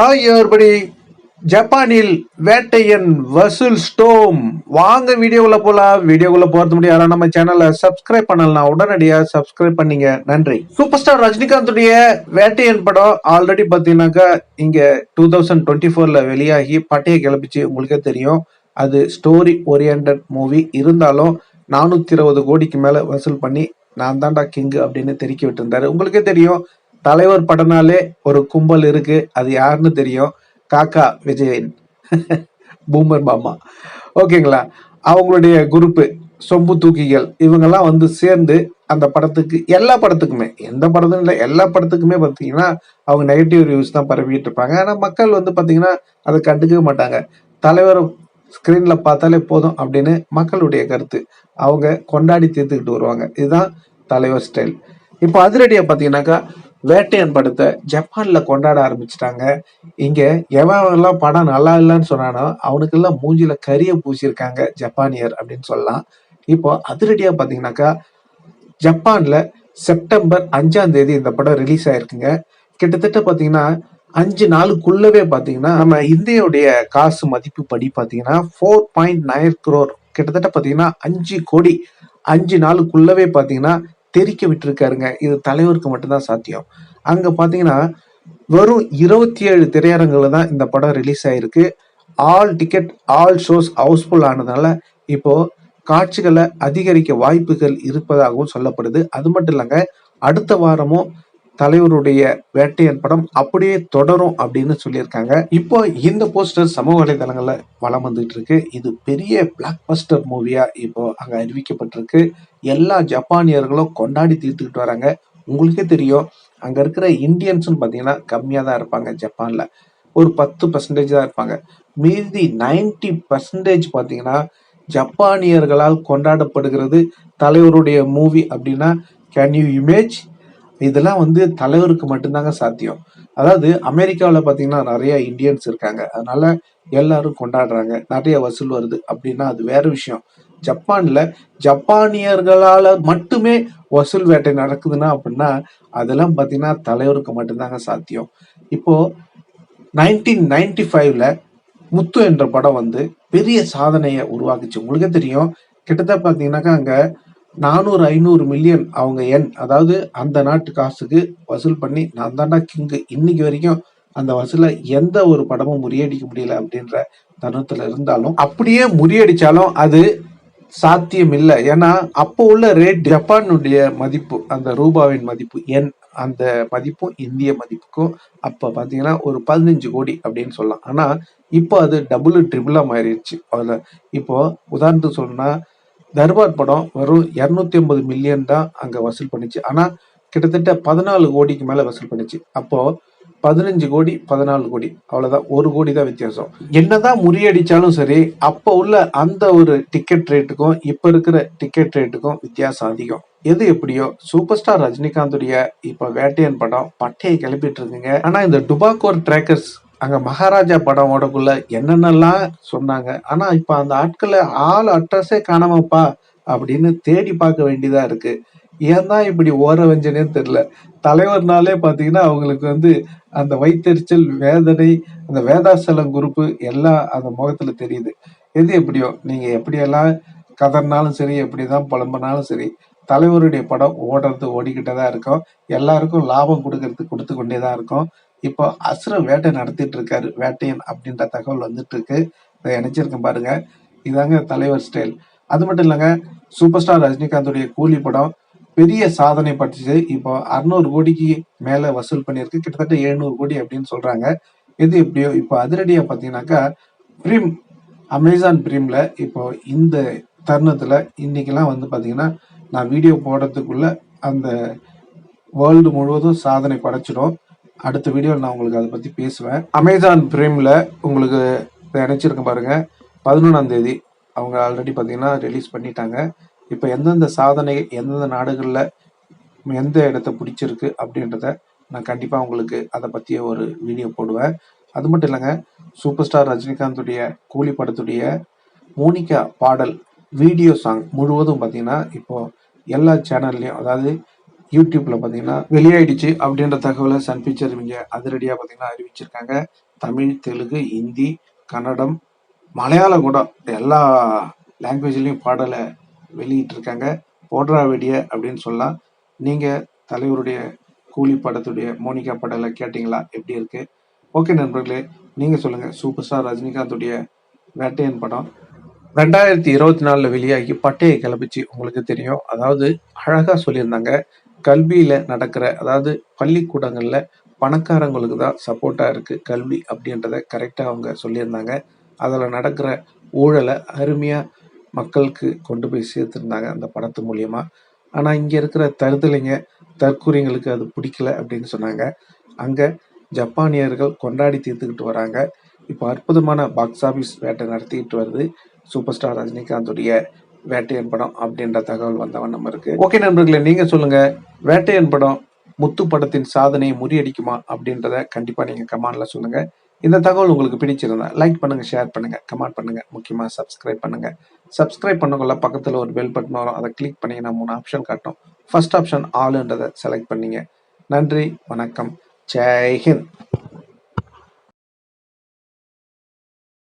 Hi everybody ஜப்பானில் வேட்டையன் வசூல் storm. வாங்க வீடியோக்குள்ள போலாம். வீடியோக்குள்ள போறது முடியும் யாரும் நம்ம சேனலை சப்ஸ்கிரைப் பண்ணலாம் உடனடியா சப்ஸ்கிரைப் பண்ணீங்க. நன்றி. சூப்பர் ஸ்டார் ரஜினிகாந்துடைய வேட்டையன் படம் ஆல்ரெடி பாத்தீங்கன்னாக்கா இங்க டூ தௌசண்ட் டுவெண்ட்டி ஃபோர்ல வெளியாகி பட்டையை கிளப்பிச்சு உங்களுக்கே தெரியும். அது ஸ்டோரி ஓரியன்ட் மூவி இருந்தாலும் நானூத்தி இருபது கோடிக்கு மேல வசூல் பண்ணி நான் தான்டா கிங் அப்படின்னு தெரிவிக்க விட்டுருந்தாரு. உங்களுக்கே தெரியும் தலைவர் படம்னாலே ஒரு கும்பல் இருக்கு. அது யாருன்னு தெரியும். காக்கா விஜயன். பூமர் மாமா. ஓகேங்களா? அவங்களுடைய குரூப்பு சொம்பு தூக்கிகள் இவங்கெல்லாம் வந்து சேர்ந்து அந்த படத்துக்கு எல்லா படத்துக்குமே எந்த படத்தும் இல்லை எல்லா படத்துக்குமே பார்த்தீங்கன்னா அவங்க நெகட்டிவ் ரிவ்யூஸ் தான் பரவிட்டு இருப்பாங்க. ஆனால் மக்கள் வந்து பார்த்தீங்கன்னா அதை கண்டுக்கவே மாட்டாங்க. தலைவர் ஸ்க்ரீனில் பார்த்தாலே போதும் அப்படின்னு மக்களுடைய கருத்து. அவங்க கொண்டாடி தீர்த்துக்கிட்டு வருவாங்க. இதுதான் தலைவர் ஸ்டைல் இப்போ அதிரடியாக பார்த்தீங்கன்னாக்கா வேட்டையன் படத்தை ஜப்பான்ல கொண்டாட ஆரம்பிச்சிட்டாங்க. இங்க எவன் படம் நல்லா இல்லைன்னு சொன்னானோ அவனுக்கெல்லாம் மூஞ்சில கரிய பூசியிருக்காங்க ஜப்பானியர் அப்படின்னு சொல்லலாம். இப்போ அதிரடியா பாத்தீங்கன்னாக்கா ஜப்பான்ல செப்டம்பர் அஞ்சாம் தேதி இந்த படம் ரிலீஸ் ஆயிருக்குங்க. கிட்டத்தட்ட பாத்தீங்கன்னா அஞ்சு நாளுக்குள்ளவே பாத்தீங்கன்னா நம்ம இந்தியாவுடைய காசு மதிப்பு படி பாத்தீங்கன்னா ஃபோர் பாயிண்ட் நைன் குரோர் கிட்டத்தட்ட பாத்தீங்கன்னா அஞ்சு கோடி அஞ்சு நாளுக்குள்ளவே பாத்தீங்கன்னா தெரிக்க விட்டுருக்காருங்க. இது தலைவருக்கு மட்டும்தான் சாத்தியம். அங்கே பார்த்தீங்கன்னா வெறும் இருபத்தி ஏழு திரையரங்குல தான் இந்த படம் ரிலீஸ் ஆயிருக்கு. All ticket all shows housefull ஆனதுனால இப்போ காட்சிகளை அதிகரிக்க வாய்ப்புகள் இருப்பதாகவும் சொல்லப்படுது. அது மட்டும் இல்லைங்க அடுத்த வாரமும் தலைவருடைய வேட்டையன் படம் அப்படியே தொடரும் அப்படின்னு சொல்லியிருக்காங்க. இப்போ இந்த போஸ்டர் சமூக வலைதளங்கள்ல வலம் வந்துட்டு இருக்கு. இது பெரிய பிளாக் பஸ்டர் மூவியா இப்போ அங்க அறிவிக்கப்பட்டிருக்கு. எல்லா ஜப்பானியர்களும் கொண்டாடி தீர்த்துக்கிட்டு வராங்க. உங்களுக்கே தெரியும் அங்க இருக்கிற இந்தியன்ஸ்னு பாத்தீங்கன்னா கம்மியா தான் இருப்பாங்க ஜப்பான்ல. ஒரு பத்து பர்சன்டேஜ் தான் இருப்பாங்க. மீதி 90% பர்சன்டேஜ் பாத்தீங்கன்னா ஜப்பானியர்களால் கொண்டாடப்படுகிறது தலைவருடைய மூவி அப்படின்னா கேன் யூ இமேஜ் இதெல்லாம் வந்து தலைவருக்கு மட்டும்தாங்க சாத்தியம். அதாவது அமெரிக்காவில் பார்த்தீங்கன்னா நிறைய இந்தியன்ஸ் இருக்காங்க. அதனால எல்லாரும் கொண்டாடுறாங்க. நிறைய வசூல் வருது. அப்படின்னா அது வேற விஷயம். ஜப்பான்ல ஜப்பானியர்களால மட்டுமே வசூல் வேட்டை நடக்குதுன்னா அப்படின்னா அதெல்லாம் பார்த்தீங்கன்னா தலைவருக்கு மட்டும்தாங்க சாத்தியம். இப்போ நைன்டீன் நைன்டி ஃபைவ்ல முத்து என்ற படம் வந்து பெரிய சாதனையை உருவாக்குச்சு. உங்களுக்கே தெரியும். கிட்டத்தட்ட பார்த்தீங்கன்னாக்கா அங்கே நானூறு ஐநூறு மில்லியன் அவங்க எண் அதாவது அந்த நாட்டு காசுக்கு வசூல் பண்ணி நான் தாண்டா கிங்கு. இன்னைக்கு வரைக்கும் அந்த வசூலை எந்த ஒரு படமும் முறியடிக்க முடியல அப்படின்ற தருணத்துல இருந்தாலும் அப்படியே முறியடிச்சாலும் அது சாத்தியம் இல்லை. ஏன்னா அப்போ உள்ள ரேட் ஜப்பானுடைய மதிப்பு அந்த ரூபாவின் மதிப்பு எண் அந்த மதிப்பும் இந்திய மதிப்புக்கும் அப்போ பார்த்தீங்கன்னா ஒரு பதினஞ்சு கோடி அப்படின்னு சொல்லலாம். ஆனால் இப்போ அது டபுள் ட்ரிபிளாக மாறிடுச்சு. அதில் இப்போ உதாரணத்துக்கு சொல்லணும்னா தர்பார் படம் வெறும் இரநூத்தி ஐம்பது மில்லியன் தான் அங்கே வசூல் பண்ணிச்சு. ஆனால் கிட்டத்தட்ட பதினாலு கோடிக்கு மேலே வசூல் பண்ணிச்சு. அப்போது பதினஞ்சு கோடி பதினாலு கோடி. அவ்வளோதான் ஒரு கோடி தான் வித்தியாசம். என்னதான் முறியடிச்சாலும் சரி அப்போ உள்ள அந்த ஒரு டிக்கெட் ரேட்டுக்கும் இப்போ இருக்கிற டிக்கெட் ரேட்டுக்கும் வித்தியாசம் அதிகம். எது எப்படியோ சூப்பர் ஸ்டார் ரஜினிகாந்துடைய இப்போ வேட்டையன் படம் பட்டையை கிளப்பிட்டு இருக்குங்க. ஆனால் இந்த டுபாக்கோர் ட்ராக்கர்ஸ் அங்க மகாராஜா படம் ஓடக்குள்ள என்னென்னலாம் சொன்னாங்க. ஆனா இப்ப அந்த ஆட்களை ஆள் அட்ரஸே காணாமப்பா அப்படின்னு தேடி பார்க்க வேண்டியதா இருக்கு. ஏன் தான் இப்படி ஓர வஞ்சனே தெரியல. தலைவர்னாலே பாத்தீங்கன்னா அவங்களுக்கு வந்து அந்த வைத்தெரிச்சல் வேதனை அந்த வேதாசலம் குரூப்பு எல்லாம் அந்த முகத்துல தெரியுது. எது எப்படியோ நீங்க எப்படியெல்லாம் கதர்னாலும் சரி எப்படிதான் புலம்புனாலும் சரி தலைவருடைய படம் ஓடுறது ஓடிக்கிட்டே தான் இருக்கும். எல்லாருக்கும் லாபம் கொடுக்கறது கொடுத்து கொண்டே தான் இருக்கும். இப்போ அசுர வேட்டை நடத்திட்டு இருக்காரு வேட்டையன் அப்படின்ற தகவல் வந்துட்டு இருக்கு. இதை இணைச்சிருக்கேன் பாருங்க. இதாங்க தலைவர் ஸ்டைல் அது மட்டும் இல்லைங்க சூப்பர் ஸ்டார் ரஜினிகாந்துடைய கூலி படம் பெரிய சாதனை பட்டுச்சு இப்போ அறுநூறு கோடிக்கு மேல வசூல் பண்ணியிருக்கு. கிட்டத்தட்ட எழுநூறு கோடி அப்படின்னு சொல்றாங்க. எது எப்படியோ இப்போ அதிரடியா பாத்தீங்கன்னாக்கா பிரிம் அமேசான் பிரிம்ல இப்போ இந்த தருணத்துல இன்னைக்கெல்லாம் வந்து பாத்தீங்கன்னா நான் வீடியோ போடுறதுக்குள்ள அந்த வேர்ல்டு முழுவதும் சாதனை படைச்சிடும். அடுத்த வீடியோவில் நான் உங்களுக்கு அதை பத்தி பேசுவேன். அமேசான் பிரிம்ல உங்களுக்கு இதை இணைச்சிருக்கேன் பாருங்க. பதினொன்றாம் தேதி அவங்க ஆல்ரெடி பார்த்தீங்கன்னா ரிலீஸ் பண்ணிட்டாங்க. இப்போ எந்தெந்த சாதனை எந்தெந்த நாடுகளில் எந்த இடத்த பிடிச்சிருக்கு அப்படின்றத நான் கண்டிப்பாக உங்களுக்கு அதை பற்றிய ஒரு வீடியோ போடுவேன். அது மட்டும் இல்லைங்க சூப்பர் ஸ்டார் ரஜினிகாந்துடைய கூலி படத்துடைய மோனிகா பாடல் வீடியோ சாங் முழுவதும் பார்த்தீங்கன்னா இப்போது எல்லா சேனல்லையும் அதாவது யூடியூப்ல பார்த்தீங்கன்னா வெளியாயிடுச்சு அப்படின்ற தகவலை சன் பிக்சர் இவங்க அதிரடியாக பார்த்தீங்கன்னா அறிவிச்சிருக்காங்க. தமிழ் தெலுங்கு ஹிந்தி கன்னடம் மலையாளம் கூட எல்லா லாங்குவேஜ்லேயும் பாடலை வெளியிட்டிருக்காங்க. போடுறா வெடிய அப்படின்னு சொல்லலாம். நீங்கள் தலைவருடைய கூலி படத்துடைய மோனிகா பாடலை கேட்டிங்களா? எப்படி இருக்கு? ஓகே நண்பர்களே நீங்கள் சொல்லுங்கள் சூப்பர் ஸ்டார் ரஜினிகாந்துடைய வேட்டையன் படம் ரெண்டாயிரத்தி இருபத்தி நாலில் வெளியாகி பட்டையை கிளப்பிச்சு உங்களுக்கு தெரியும். அதாவது அழகாக சொல்லியிருந்தாங்க. கல்வியில் நடக்கிற அதாவது பள்ளிக்கூடங்களில் பணக்காரங்களுக்கு தான் சப்போர்ட்டாக இருக்குது கல்வி அப்படின்றத கரெக்டாக அவங்க சொல்லியிருந்தாங்க. அதில் நடக்கிற ஊழலை அருமையாக மக்களுக்கு கொண்டு போய் சேர்த்துருந்தாங்க அந்த படத்து மூலியமாக ஆனால் இங்கே இருக்கிற தருதலைங்க தற்கூரிங்களுக்கு அது பிடிக்கல அப்படின்னு சொன்னாங்க. அங்கே ஜப்பானியர்கள் கொண்டாடி தீர்த்துக்கிட்டு வராங்க. இப்போ அற்புதமான பாக்ஸ் ஆஃபீஸ் வேட்டை நடத்திக்கிட்டு வருது. சூப்பர் ஸ்டார் ரஜினிகாந்துடைய வேட்டையன் படம் அப்படின்ற தகவல் வந்தவன் நம்ம இருக்கு. ஓகே நண்பர்களே நீங்க சொல்லுங்க. வேட்டையன் படம் முத்து படத்தின் சாதனையை முறியடிக்குமா அப்படின்றத கண்டிப்பாக நீங்கள் கமெண்ட்ல சொல்லுங்க. இந்த தகவல் உங்களுக்கு பிடிச்சிருந்தா லைக் பண்ணுங்க ஷேர் பண்ணுங்க கமெண்ட் பண்ணுங்க. முக்கியமாக சப்ஸ்கிரைப் பண்ணுங்க. சப்ஸ்கிரைப் பண்ணக்குள்ள பக்கத்தில் ஒரு பெல் பட்டன் வரும். அதை கிளிக் பண்ணீங்கன்னா மூணு ஆப்ஷன் காட்டும். ஃபர்ஸ்ட் ஆப்ஷன் ஆளுன்றதை செலக்ட் பண்ணீங்க. நன்றி வணக்கம். ஜெய்ஹிந்த்